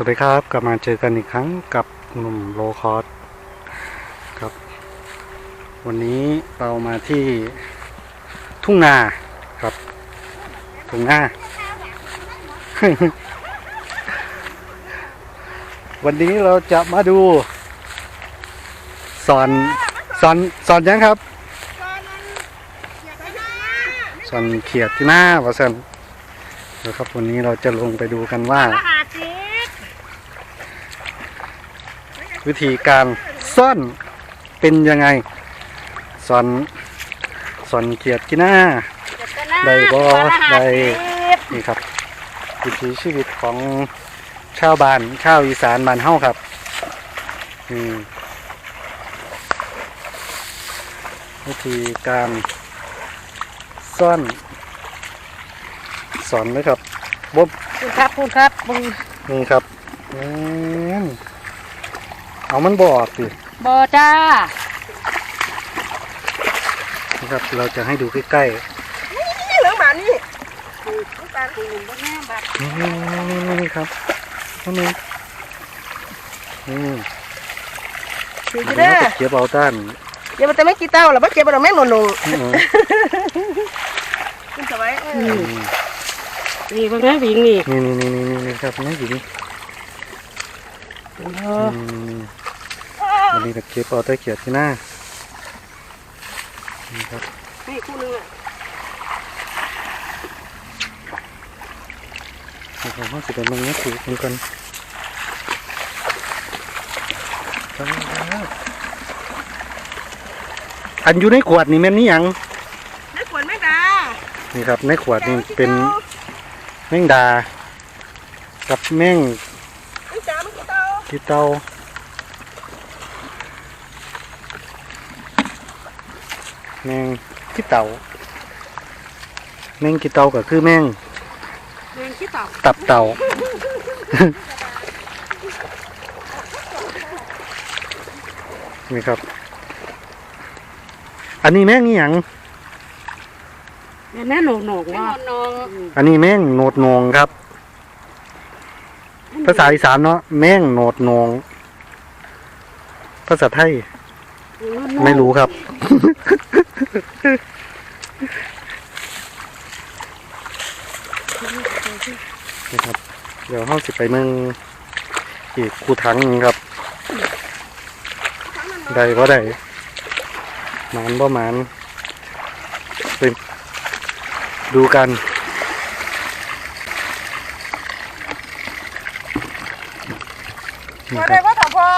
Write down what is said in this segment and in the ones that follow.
สวัสดีครับ กลับมาเจอกันอีกครั้งกับหนุ่มโลคอสครับ วันนี้เรามาที่ทุ่งนาครับ ทุ่งนา วันนี้เราจะมาดู สอนสอนสอนยังครับ สอนเขียดที่หน้าวะสันแล้วครับวันนี้เราจะลงไปดูกันว่า ละหาสิบ วิธีการซ่อนเป็นยังไงสอนสอนเขียดที่หน้าได้บ่ได้นี่ครับ วิถีชีวิตของชาวบ้านชาวอีสานบ้านเฮาครับนี่วิธีการซ่อนสอนเลยครับบบคุณครับคุณครับมึงนี่ครับอืม เอามันบออกสิบอจ้านะครับ เราจะให้ดูใกล้นี่เหลืองหมานี่ลูกตาลคุณบ่แม่แบบๆนี่นี่ครับนี่นี่อืมคือเดี๋ยวเด้อเราจะเก็บเอาต้านอย่ามาแต่ไม่กี่เต้าหรอกไม่เก็บเราแม่นหนุนอืมคุณสบายอืมนี่เพิ่งได้วิ่งนี่นี่นี่นี่นี่นี่ครับนี่อยู่นี่อืม วันนี้ก็เก็บเอาแต่เขียดที่หน้านี่ครับนี่คู่นึงอะเอาของเขาสิเป็นมันนี้ถูกกันอันอยู่ในขวดนี่แม่นนี่หยังนี่ขวนแม่ดา นี่ครับในขวดนี่เป็นแมงดา กับแมงนี่จ้ามันกี่เต้า กีเตาแมง กีเตาแมงกีเตาก็คือแมงเรียนขี้เต่าตับเต่านี่ครับ อันนี้แมงนี่หยังแม่หนงหนงว่าหนงอันนี้แมงโหนดโหนงครับ ภาษาอีสานเนาะแมงโหนดโหนงภาษาไทย ไม่รู้ครับ นะครับ เดี๋ยวห้องสิไปเมืองอีกคูถังหนึ่งครับ ได้ก็ได้หมานบ่หมานไปดูกันนี่พอคได้รับว่าถอพอ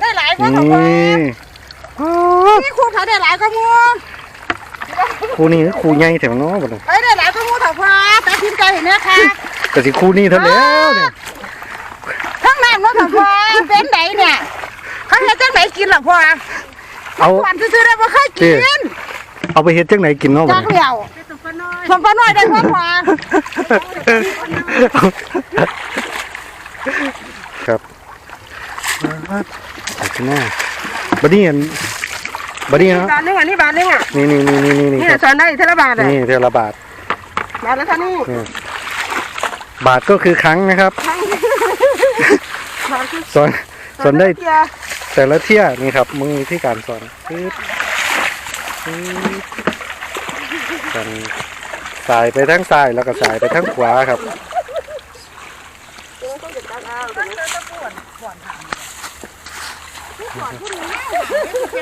ได้หลายว่านี่ถอพอ นี่คู่เขาได้หลายก็มัวครูนี่คือครูใหญ่แถวน้อบ่เนี่ยเอ้ยได้หลายก็มัวถอพอแต่ทีมใจเห็นไหมคะแต่สิครูนี่เท่าแล้วเนี่ยทั้งน้ำเนาะถอพอเป็นไหนเนี่ยเขาเห็นจังไหนกินหรอพอเอาหวานซื้อๆได้บ่เคยกินเอาไปเฮ็ดจังไหนกินเนาะบ่จักเนี่ยเหลียวสมปะน้อยได้บ่พอครับใส่ขึ้นหน้า บัดนี้อันบัดนี้ฮะบาทนึงอะนี่บาทนึงอะนี่นี่นี่นี่นี่นี่นี่ครับสอนได้เท่าละบาทอะนี่เทอละบาทบาทละเท่านี้นี่บาทก็คือครั้งนะครับบาทคือสอนสอนได้เกียร์แต่ละเที่ยนี่ครับมือที่การสอนปึ๊บปึ๊บกันสายไปทั้งซ้ายแล้วก็สายไปทั้งขวาครับ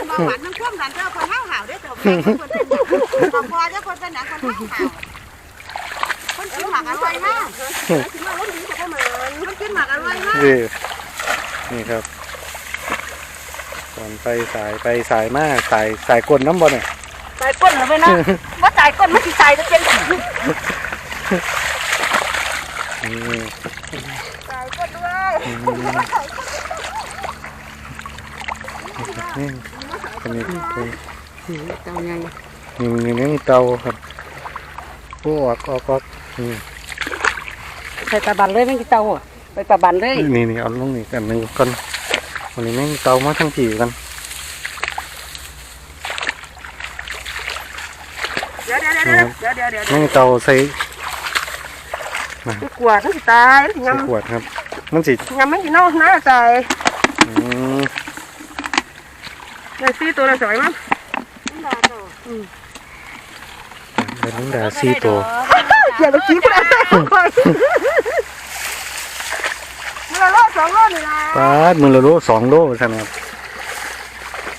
เป็นเบาหวานน้ำท่วมดันเจ้าคนเฮาหาวได้อเจ้าคนคนเป็นของพอเจ้าคนเป็นหนังคนเฮาหาวคนกินหมากอร่อยมากกินมากคนดีแต่ก็เหมือนคนกินหมากอร่อยมากนี่นี่ครับสอนไปสายไปสายมาสายสายกลน้ำบอลเนี่ยใส่ก้นเหรอไปนะว่าใส่ก้นมันสิใส่จะเป็นนี่ใส่ก้นด้วยนี่ คนนี้ตัวเจ้าไงนี่นี่นี่เตาครับโอ้ออกออกออกนี่ใส่ตาบันเลยไม่กี่เตาอะไปตาบันเลยนี่นี่เอาลงนี่กันหนึ่งก่อนวันนี้แม่งเตามาทั้งผีกันเดี๋ยวเดี๋ยวเดี๋ยวเดี๋ยวเดี๋ยวเดี๋ยวแม่งเตาใส่มามันกลัวมันสิตายมันสิใส่ยำขวดครับ มันสิยำมันสิเน่าหน้าใจอืม เลยซี่ตัวละสวยมั้งเป็นน้องดาสี่ตัวอย่าไปกี้พูดอะไรคอยเมื่อโลสองโลนี่นะปาดมือละโลสองโลใช่ไหมครับ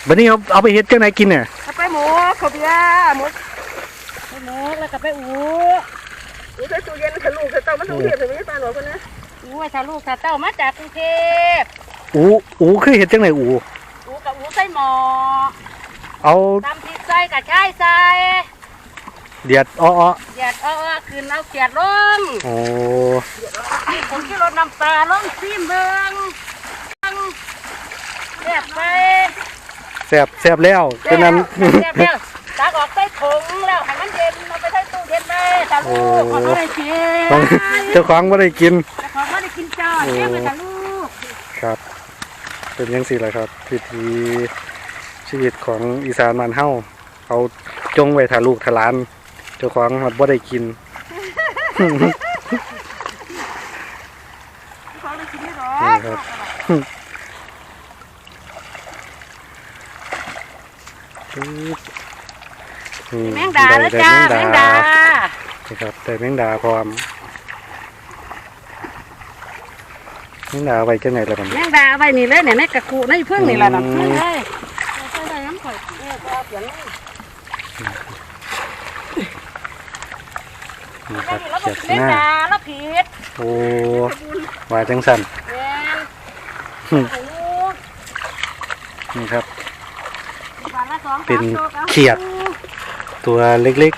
บัดนี้เอาเอาไปเฮ็ดจังไหนกินเนี่ยเอาไปหมูขาวเบียร์หมูไปหมกแล้วก็ไปอูนี่ใส่ตู้เย็นทะลุใส่เตามันตู้เย็นถึงไม่ปลาหนวคนนะอูไว้ถ้าลูกถ้าเต้ามาจากกรุงเทพอูอูคือเฮ็ดจังไหนอูอูกับอูใส่หมอเอาตำพริกใส่กับชายใส่เดียดอ้อเกียดเอาเอาขึ้นเอาเกียดลงๆโอ้นี่ผมที่รถน้ำปลาลงซีมเบิงแซ่บไปแซ่บแซ่บแล้วฉะนั้นแซ่บแล้วตากออกใส่ถุงแล้วให้มันเย็นเอาไปใส่ตู้เย็นไปถ้าลูกเขาไม่ได้กินต้องเจ้าของบ่ได้กินแต่เขาไม่ได้กินจ้าเนี่ยไปถ้าลูกครับ เป็นยังสี่แหละครับวิถีชีวิตของอีสานบ้านเฮาเอาจงไว้ถ้าลูกถ้าหลาน เจ้าของครับบ่ได้กินเขาเลยกินไม่หรอนี่ครับปึ๊บนี่แมงดาแล้วจ้าแมงดา นี่ครับแต่แมงดาพร้อม แมงดาเอาไว้จังไหนล่ะบัดแมนี้งดาเอาไว้นี่เลยเนี่ยในกระคูในเพิ่งนี่แหละน่ะอืมเพิ่งเลยใส่ใส่น้ำข่อยเออเอาเปลี่ยนเลยนี่ครับแล้วเจ็บเล่นหน้าดาแล้วผิดโอ้ว่าจังสันแมนอืมโอ้โหนี่ครับ บาทละสองเป็นสามตัวอา เขียด ตัวเล็ก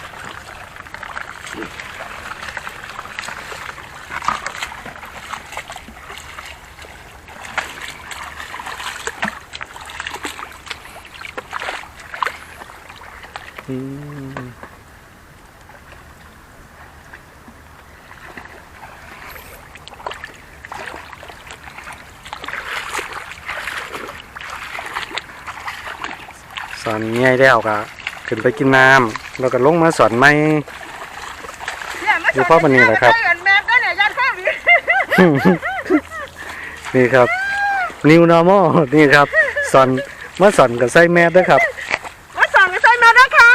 อนง่ายแล้วก็ขึ้นไปกินน้ำแล้วก็ลงมาสอนไม่อยู่พ่อมันนี่แหละครับแม่ก็เนี่ยยันข้าวดีนี่ครับ New Normal นี่ครับสอนมาสอนกับไส้แมสด้วยครับมาส่องใส่มาด้วยค่ะ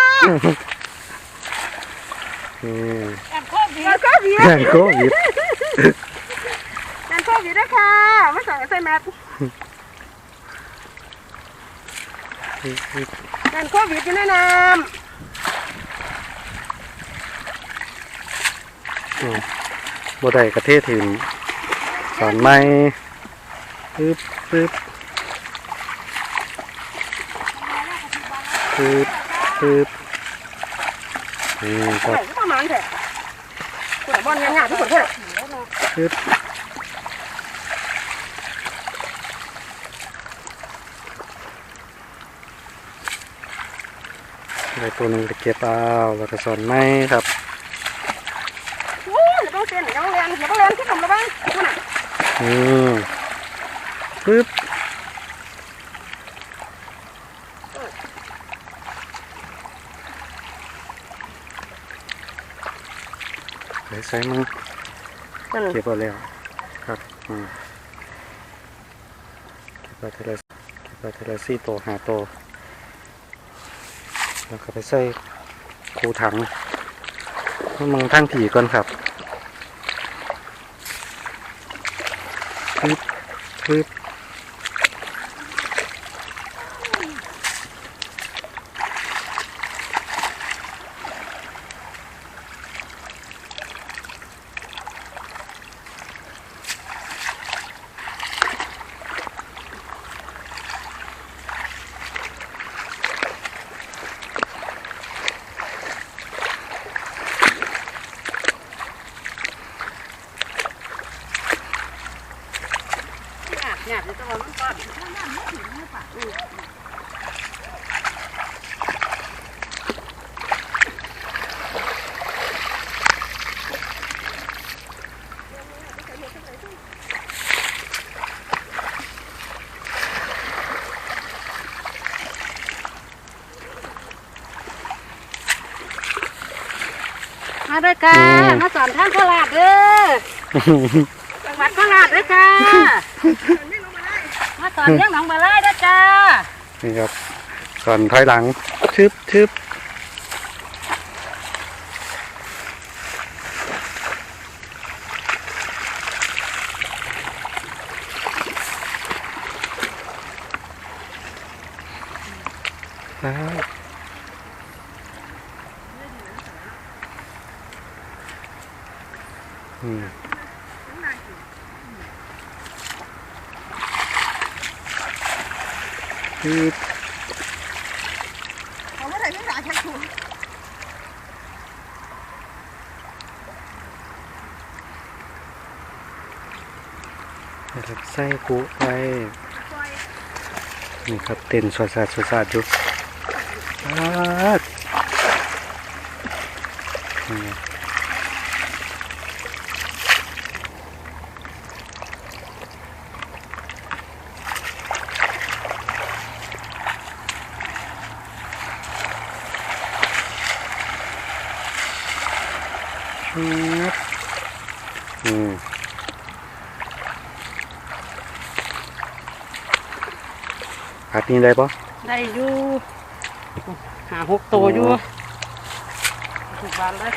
นี่แอบโคตรดียันข้าวดีงานโควิดยันข้าวดีด้วยค่ะมาส่องใส่แม สยันข้าวดีอยู่ในน้บ่ได้กระเทศถิ่นสอนไม่ปึ๊บปึ๊บปึ๊บปึ๊บนี่ำครับก็ประมาณเถอะคุณบอลงานๆทุกคนเถอะปึ๊บ ได้ตัวหนึ่งไปเก็บเอาแล้วก็สอนไม่ครับโอ้ยต้องเต้นต้องเรียนต้องเรียนที่ผมระบ้างคุณอะอืมปึ๊บใส่ใส่มึงเก็บเอาแล้วครับอืมเก็บเอาทีละเก็บเอาทีละสี่ตัวห้าตัว แล้วก็ไปใส่คูถังให้มึงทั้งผีก่อนครับปึ๊บปึ๊บหยาบหยาบอยู่แตัวามันก้อน ฮะ มาด้วยค่ะอืมมาสอนทางโคราชเด้อจังหวัดโคราชเด้อจ้ามาสอนเลี้ยงหนองบัวไร่เด้อจ้านี่ครับสอนถอยหลังชึบชึบอ้าวอืม ชึบเขาไม่ได้ไม่ได้แค่ถูกนะครับไส้กุไปนี่ครับเต้นสวดสาดสวดสาดอยู่อาด ชืบอืมผัดนี่ได้ปะได้อยู่หาหกตัวอยู่ถูกบานเลย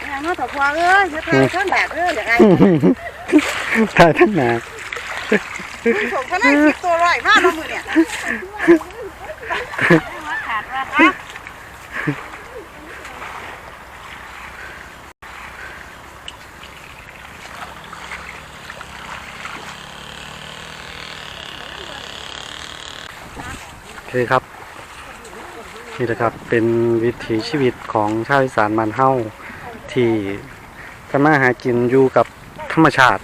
อย่างนั้นแต่พอเอ้ยจะทำเครื่องแบบเอ้ยอย่างไรถ่ายทั้งห นาผมก็ได้คิดตัวร้อยมากมามือเนี่ยขาดว่าครับโอเคครับ นี่นะครับเป็นวิถีชีวิตของชาวอีสานมันเฮ้าที่ทำมาหากินอยู่กับธรรมชาติ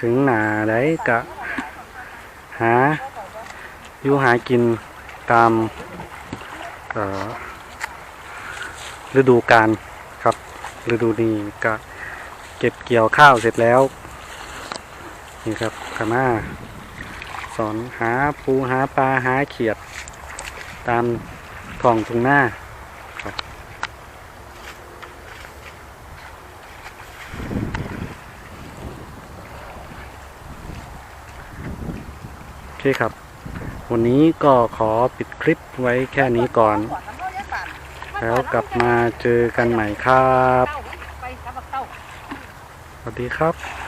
ถึงหนาได้กะหาอยู่หากินตามฤดูกาลครับ ฤดูนี้ก็เก็บเกี่ยวข้าวเสร็จแล้ว นี่ครับขม่าสอนหาปูหาปลาหาเขียด ตามท้องทุ่งหน้าครับโอ เคครับ วันนี้ก็ขอปิดคลิปไว้แค่นี้ก่อน แล้วกลับมาเจอกันใหม่ครับ สวัสดีครับ